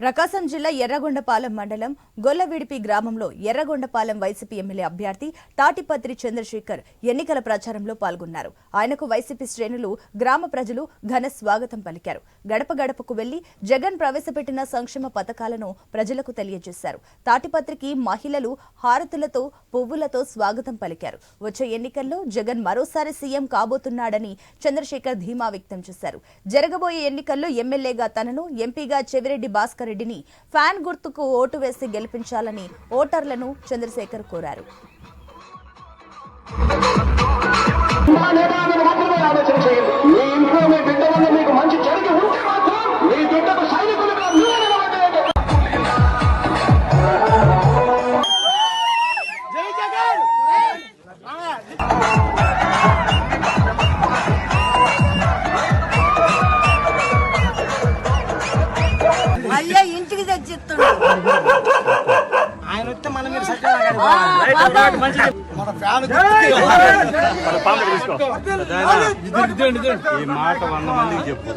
ప్రకాశం జిల్లా ఎర్రగొండపాలెం మండలం గొల్లవిడిపి గ్రామంలో ఎర్రగొండపాలెం వైసీపీ ఎమ్మెల్యే అభ్యర్థి తాటిపత్రి చంద్రశేఖర్ ఎన్నికల ప్రచారంలో పాల్గొన్నారు. ఆయనకు వైసీపీ శ్రేణులు గ్రామ ప్రజలు ఘన స్వాగతం పలికారు. గడప గడపకు వెళ్ళి జగన్ ప్రవేశపెట్టిన సంక్షేమ పథకాలను ప్రజలకు తెలియజేశారు. తాటిపత్రికి మహిళలు హారతులతో పువ్వులతో స్వాగతం పలికారు. వచ్చే ఎన్నికల్లో జగన్ మరోసారి సీఎం కాబోతున్నాడని చంద్రశేఖర్ ధీమా వ్యక్తం చేశారు. జరగబోయే ఎన్నికల్లో ఎమ్మెల్యేగా తనను ఎంపీగా చెవిరెడ్డి భాస్కర్ రెడ్డిని ఫ్యాన్ గుర్తుకు ఓటు వేసి గెలిపించాలని ఓటర్లను చంద్రశేఖర్ కోరారు. మా నిర్ణయాన్ని మళ్ళీ ఇంటికి తెచ్చిస్తున్నాడు ఆయన వస్తే మనం మీరు సత్యం ఈ మాట వంద మందికి చెప్పు